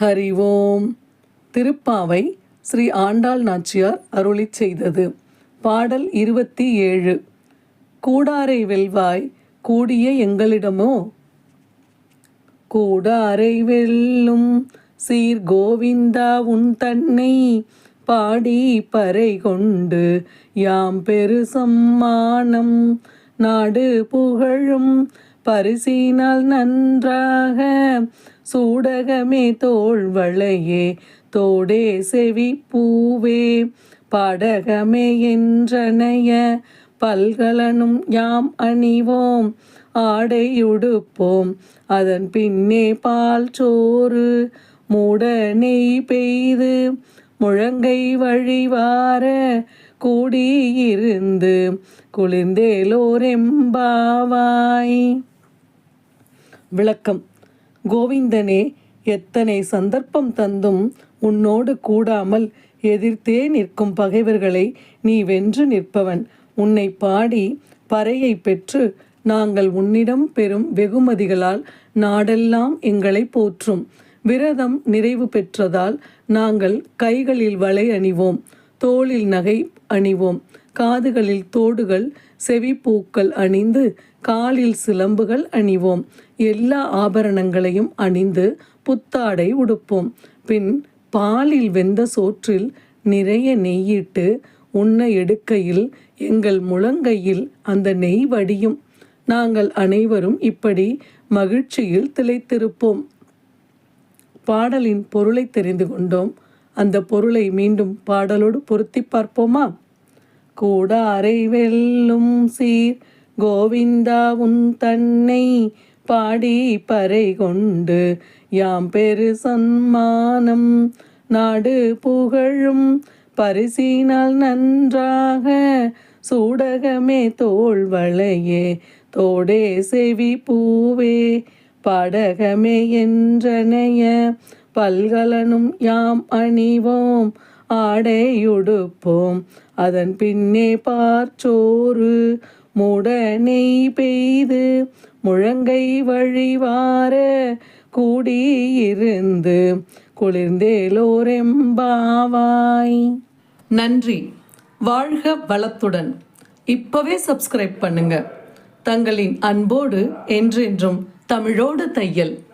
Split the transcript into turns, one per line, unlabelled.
ஹரி ஓம் திருப்பாவை ஸ்ரீ ஆண்டாள் நாச்சியார் அருளிச் செய்தது. பாடல் இருபத்தி ஏழு. கூடாரை வெல்வாய் கூடிய எங்களிடமோ? கூடாரை வெல்லும் சீர் கோவிந்தா உன் தன்னை பாடி பறை கொண்டு யாம் பெரு சம்மானம் நாடு புகழும் பரிசினால் நன்றாக. சூடகமே தோள்வளையே தோடே செவி பூவே. படகமே என்றனைய பல்கலனும் யாம் அணிவோம். ஆடையுடுப்போம் அதன் பின்னே பால் சோறு. மூட நெய் பெய்து முழங்கை வழிவார கூடியிருந்து குளிர்ந்தேலோரெம்பாவாய் விளக்கம். கோவிந்தனே எத்தனை சந்தர்ப்பம் தந்தும் உன்னோடு கூடாமல் எதிர்த்தே நிற்கும் பகைவர்களை நீ வென்று நிற்பவன். உன்னை பாடி பறையை பெற்று நாங்கள் உன்னிடம் பெறும் வெகுமதிகளால் நாடெல்லாம் எங்களை போற்றும். விரதம் நிறைவு பெற்றதால் நாங்கள் கைகளில் வலை அணிவோம் தோளில் நகை அணிவோம். காதுகளில் தோடுகள் செவிப்பூக்கள் அணிந்து காலில் சிலம்புகள் அணிவோம். எல்லா ஆபரணங்களையும் அணிந்து புத்தாடை உடுப்போம். பின் பாலில் வெந்த சோற்றில் நிறைய நெய்யிட்டு உண்ண எடுக்கையில் எங்கள் முழங்கையில் அந்த நெய் வடியும். நாங்கள் அனைவரும் இப்படி மகிழ்ச்சியில் திளைத்திருப்போம். பாடலின் பொருளை தெரிந்து கொண்டோம். அந்த பொருளை மீண்டும் பாடலோடு பொருத்தி பார்ப்போமா? கூடாரை வெல்லும் சீர். கோவிந்தா உன் தன்னை பாடி பறை கொண்டு யாம் பெரு சன்மானம். நாடு புகழும் பரிசினால் நன்றாக சூடகமே தோல் வளையே. தோடே செவி பூவே படகமே என்றனைய பல்கலனும் யாம் அணிவோம். ஆடையுடுப்போம். அதன் பின்னே பார்ச்சோறு மூட நெய் பெய்து முழங்கை வழிவார கூடியிருந்து குளிர்ந்தேலோரெம்பாவாய். நன்றி. வாழ்க வளத்துடன். இப்பவே சப்ஸ்கிரைப் பண்ணுங்க. தங்களின் அன்போடு என்றென்றும் தமிழோடு தையல்.